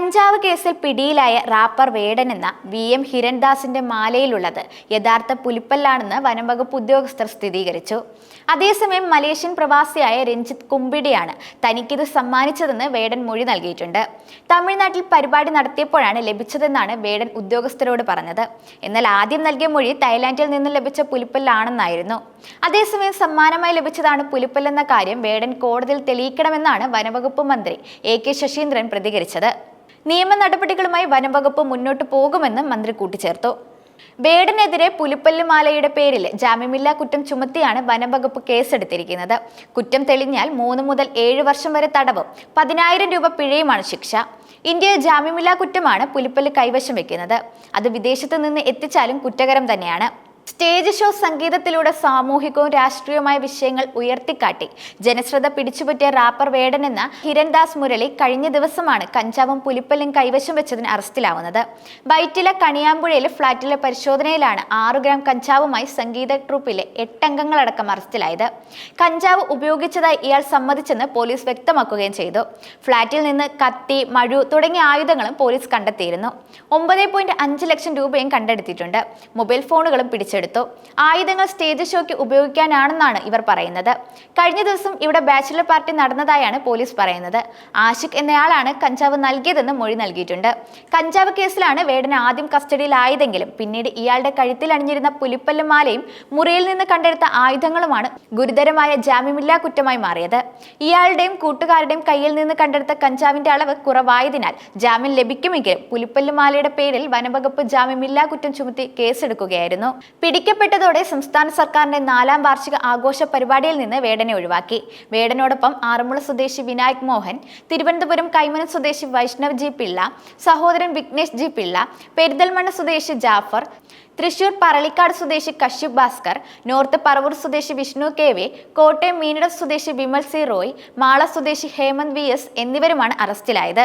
കഞ്ചാവ് കേസിൽ പിടിയിലായ റാപ്പർ വേടൻ എന്ന വി എം ഹിരൺദാസിന്റെ മാലയിലുള്ളത് യഥാർത്ഥ പുലിപ്പല്ലാണെന്ന് വനംവകുപ്പ് ഉദ്യോഗസ്ഥർ സ്ഥിരീകരിച്ചു. അതേസമയം മലേഷ്യൻ പ്രവാസിയായ രഞ്ജിത്ത് കുമ്പിടിയാണ് തനിക്കിത് സമ്മാനിച്ചതെന്ന് വേടൻ മൊഴി നൽകിയിട്ടുണ്ട്. തമിഴ്നാട്ടിൽ പരിപാടി നടത്തിയപ്പോഴാണ് ലഭിച്ചതെന്നാണ് വേടൻ ഉദ്യോഗസ്ഥരോട് പറഞ്ഞത്. എന്നാൽ ആദ്യം നൽകിയ മൊഴി തായ്ലാന്റിൽ നിന്ന് ലഭിച്ച പുലിപ്പല്ലാണെന്നായിരുന്നു. അതേസമയം സമ്മാനമായി ലഭിച്ചതാണ് പുലിപ്പല്ലെന്ന കാര്യം വേടൻ കോടതിയിൽ തെളിയിക്കണമെന്നാണ് വനവകുപ്പ് മന്ത്രി എ കെ ശശീന്ദ്രൻ പ്രതികരിച്ചത്. നിയമ നടപടികളുമായി വനംവകുപ്പ് മുന്നോട്ട് പോകുമെന്നും മന്ത്രി കൂട്ടിച്ചേർത്തു. വേടനെതിരെ പുലിപ്പല്ലുമാലയുടെ പേരിൽ ജാമ്യമില്ലാ കുറ്റം ചുമത്തിയാണ് വനംവകുപ്പ് കേസെടുത്തിരിക്കുന്നത്. കുറ്റം തെളിഞ്ഞാൽ മൂന്ന് മുതൽ ഏഴ് വർഷം വരെ തടവും പതിനായിരം രൂപ പിഴയുമാണ് ശിക്ഷ. ഇന്ത്യയിൽ ജാമ്യമില്ലാ കുറ്റമാണ് പുലിപ്പല്ല് കൈവശം വെക്കുന്നത്. അത് വിദേശത്ത് നിന്ന് എത്തിച്ചാലും കുറ്റകരം തന്നെയാണ്. സ്റ്റേജ് ഷോ സംഗീതത്തിലൂടെ സാമൂഹികവും രാഷ്ട്രീയവുമായ വിഷയങ്ങൾ ഉയർത്തിക്കാട്ടി. ജനശ്രദ്ധ പിടിച്ചുപറ്റിയ റാപ്പർ വേടൻ എന്ന ഹിരൺദാസ് മുരളി കഴിഞ്ഞ ദിവസമാണ് കഞ്ചാവും പുലിപ്പല്ലും കൈവശം വെച്ചതിന് അറസ്റ്റിലാവുന്നത്. ബൈറ്റിലെ കണിയാമ്പുഴയിലെ ഫ്ളാറ്റിലെ പരിശോധനയിലാണ് ആറ് ഗ്രാം കഞ്ചാവുമായി സംഗീത ട്രൂപ്പിലെ എട്ടംഗങ്ങളടക്കം അറസ്റ്റിലായത്. കഞ്ചാവ് ഉപയോഗിച്ചതായി ഇയാൾ സമ്മതിച്ചെന്ന് പോലീസ് വ്യക്തമാക്കുകയും ചെയ്തു. ഫ്ളാറ്റിൽ നിന്ന് കത്തി മഴു തുടങ്ങിയ ആയുധങ്ങളും പോലീസ് കണ്ടെത്തിയിരുന്നു. ഒമ്പത് ലക്ഷം രൂപയും കണ്ടെടുത്തിട്ടുണ്ട്. മൊബൈൽ ഫോണുകളും പിടിച്ചെടുത്തു. ആയുധങ്ങൾ സ്റ്റേജ് ഷോയ്ക്ക് ഉപയോഗിക്കാനാണെന്നാണ് ഇവർ പറയുന്നത്. കഴിഞ്ഞ ദിവസം ഇവിടെ ബാച്ചിലർ പാർട്ടി നടന്നതായാണ് പോലീസ് പറയുന്നത്. ആഷിഖ് എന്നയാളാണ് കഞ്ചാവ് നൽകിയതെന്ന് മൊഴി നൽകിയിട്ടുണ്ട്. കഞ്ചാവ് കേസിലാണ് വേടന ആദ്യം കസ്റ്റഡിയിലായതെങ്കിലും പിന്നീട് ഇയാളുടെ കഴുത്തിൽ അണിഞ്ഞിരുന്ന പുലിപ്പല്ലും മാലയും മുറിയിൽ നിന്ന് കണ്ടെടുത്ത ആയുധങ്ങളുമാണ് ഗുരുതരമായ ജാമ്യമില്ലാ കുറ്റമായി മാറിയത്. ഇയാളുടെയും കൂട്ടുകാരുടെയും കയ്യിൽ നിന്ന് കണ്ടെടുത്ത കഞ്ചാവിന്റെ അളവ് കുറവായതിനാൽ ജാമ്യം ലഭിക്കുമെങ്കിലും പുലിപ്പല്ല മാലയുടെ പേരിൽ വനവകുപ്പ് ജാമ്യമില്ലാ കുറ്റം ചുമത്തി കേസെടുക്കുകയായിരുന്നു. പിടിക്കപ്പെട്ടതോടെ സംസ്ഥാന സർക്കാരിന്റെ നാലാം വാർഷിക ആഘോഷ പരിപാടിയിൽ നിന്ന് വേടനെ ഒഴിവാക്കി. വേടനോടൊപ്പം ആറന്മുള സ്വദേശി വിനായക് മോഹൻ തിരുവനന്തപുരം കൈമന സ്വദേശി വൈഷ്ണവ് ജി പിള്ള സഹോദരൻ വിഘ്നേഷ് ജി പിള്ള പെരിന്തൽമണ്ണ സ്വദേശി ജാഫർ തൃശൂർ പറളിക്കാട് സ്വദേശി കശ്യപ് ഭാസ്കർ നോർത്ത് പറവൂർ സ്വദേശി വിഷ്ണു കെ വി കോട്ടയം മീനട സ്വദേശി വിമൽ സി റോയ് മാള സ്വദേശി ഹേമന്ത് വി എസ് എന്നിവരുമാണ് അറസ്റ്റിലായത്.